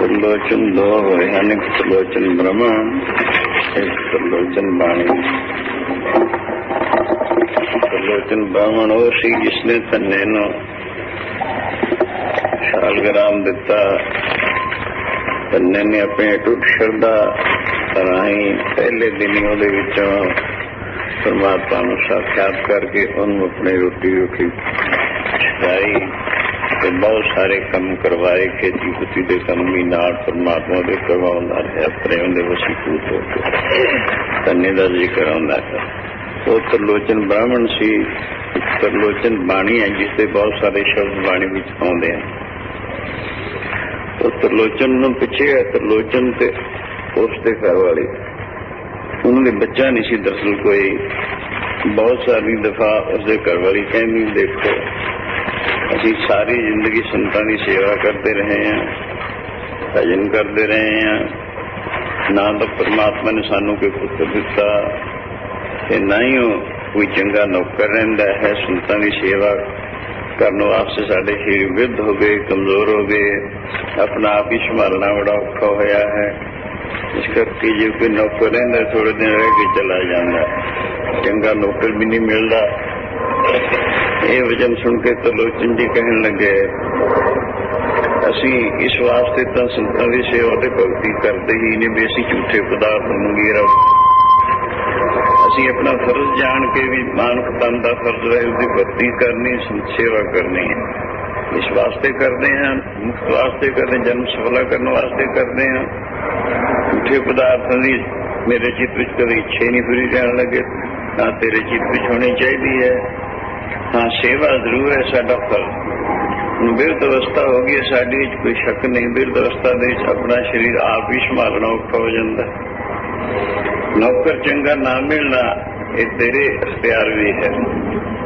त्रिलोचन दो हुए ਹਨ ਇੱਕ त्रिलोचन ब्रह्मा ਇੱਕ त्रिलोचन ਬਾਣੀ त्रिलोचन ਬਾਮਣ ਉਹ ਸੀ ਜਿਸਨੇ ਤੰਨੇ ਨੂੰ ਸ਼ਾਲਗ੍ਰਾਮ ਦਿੱਤਾ ਤੰਨੇ ਨੇ ਆਪਣੇ ਟੁੱਟ ਸ਼ਰਦਾ ਰਾਹੀਂ ਪਹਿਲੇ ਦਿਨ ਹੀ ਉਹਦੇ ਵਿੱਚੋਂ ਪਰਮਾਤਮਾ ਨੂੰ ਸਾਖਿਆਤ ਕਰਕੇ ਉਹਨੂੰ ਆਪਣੀ ਰੋਟੀ ਰੋਟੀ ਛਕਾਈ ਤੇ ਬਹੁਤ ਸਾਰੇ ਕੰਮ ਕਰਵਾਏ ਖੇਤੀ ਖੁਤੀ ਦੇ ਕੰਮ ਵੀ ਨਾਲ ਪਰਮਾਤਮਾ ਦੇ ਕਰਵਾਉਂਦਾ ਹੈ ਆਪਣੇ ਉਹਦੇ ਵਸੀਕੂਤ ਹੋ ਕੇ ਤੰਨੇ ਦਾ ਜ਼ਿਕਰ ਆਉਂਦਾ ਹੈ। ਉਹ ਤਰਲੋਚਨ ਬ੍ਰਾਹਮਣ ਸੀ। ਤਰਲੋਚਨ ਬਾਣੀ ਹੈ, ਜਿਸ ਦੇ ਬਹੁਤ ਸਾਰੇ ਸ਼ਬਦ ਬਾਣੀ ਵਿੱਚ ਆਉਂਦੇ ਹਨ। ਉਹ ਤਰਲੋਚਨ ਨੂੰ ਪਿੱਛੇ ਹੈ, ਤਰਲੋਚਨ ਤੇ ਉਸ ਦੇ ਘਰ ਵਾਲੀ। ਉਹਨਾਂ ਦੇ ਬੱਚਾ ਨਹੀਂ ਸੀ ਦਰਸਲ ਕੋਈ। ਬਹੁਤ ਸਾਰੀ ਦਫਾ ਉਸ ਦੇ ਘਰ ਵਾਲੀ ਕਹਿੰਦੀ, ਦੇਖੋ ਅਸੀਂ ਸਾਰੀ ਜ਼ਿੰਦਗੀ ਸੰਤਾਂ ਦੀ ਸੇਵਾ ਕਰਦੇ ਰਹੇ ਹਾਂ, ਭਜਨ ਕਰਦੇ ਰਹੇ ਹਾਂ। ਨਾ ਤਾਂ ਪਰਮਾਤਮਾ ਨੇ ਸਾਨੂੰ ਕੋਈ ਪੁੱਤਰ ਦਿੱਤਾ ਤੇ ਨਾ ਹੀ ਕੋਈ ਚੰਗਾ ਨੌਕਰ ਰਹਿੰਦਾ ਹੈ। ਸੰਤਾਂ ਦੀ ਸੇਵਾ ਕਰਨ ਵਾਸਤੇ ਸਾਡੇ ਸਰੀਰ ਵਿਧ ਹੋ ਗਏ, ਕਮਜ਼ੋਰ ਹੋ ਗਏ। ਆਪਣਾ ਆਪ ਹੀ ਸੰਭਾਲਣਾ ਬੜਾ ਔਖਾ ਹੋਇਆ ਹੈ। ਇਸ ਕਰਕੇ ਜੇ ਕੋਈ ਨੌਕਰ ਰਹਿੰਦਾ ਥੋੜੇ ਦਿਨ ਰਹਿ ਕੇ ਚਲਾ ਜਾਂਦਾ। ਚੰਗਾ ਨੌਕਰ ਵੀ ਨਹੀਂ ਮਿਲਦਾ। ਇਹ ਵਚਨ ਸੁਣ ਕੇ ਤਲੋਚਨ ਜੀ ਕਹਿਣ ਲੱਗੇ। ਅਸੀਂ ਇਸ ਵਾਸਤੇ ਤਾਂ ਸੰਤਾਂ ਦੀ ਸੇਵਾ ਤੇ ਭਗਤੀ ਕਰਦੇ ਹੀ ਨਹੀਂ ਵੀ ਅਸੀਂ ਝੂਠੇ ਪਦਾਰਥ ਮੰਗੀਰਾ ਅਸੀਂ ਆਪਣਾ ਫਰਜ਼ ਜਾਣ ਕੇ ਵੀ ਮਾਨਕ ਤਨ ਦਾ ਫਰਜ਼ ਹੈ ਉਹਦੀ ਭਗਤੀ ਕਰਨੀ ਸੇਵਾ ਕਰਨੀ ਹੈ। ਇਸ ਵਾਸਤੇ ਕਰਦੇ ਹਾਂ ਮੁਕਤ ਵਾਸਤੇ ਕਰਦੇ ਜਨਮ ਸਫਲਾ ਕਰਨ ਵਾਸਤੇ ਕਰਦੇ ਹਾਂ। ਝੂਠੇ ਪਦਾਰਥਾਂ ਦੀ ਮੇਰੇ ਚਿੱਤ ਵਿੱਚ ਕਦੇ ਇੱਛੇ ਹੀ ਨਹੀਂ ਪੂਰੀ ਕਰਨ ਲੱਗੇ। ਨਾ ਤੇਰੇ ਚਿੱਤ ਵਿੱਚ ਹੋਣੀ ਚਾਹੀਦੀ ਹੈ। ਹਾਂ ਸੇਵਾ ਜ਼ਰੂਰ ਹੈ ਸਾਡਾ ਫਰਜ਼ ਹੁਣ ਬਿਰਧ ਅਵਸਥਾ ਹੋ ਗਈ ਹੈ, ਸਾਡੀ ਵਿੱਚ ਕੋਈ ਸ਼ੱਕ ਨਹੀਂ। ਬਿਰਧ ਅਵਸਥਾ ਦੇ ਵਿੱਚ ਆਪਣਾ ਸਰੀਰ ਆਪ ਹੀ ਸੰਭਾਲਣਾ ਔਖਾ ਹੋ ਜਾਂਦਾ। ਨੌਕਰ ਚੰਗਾ ਨਾ ਮਿਲਣਾ ਇਹ ਤੇਰੇ ਅਖਤਿਆਰ ਵੀ ਹੈ।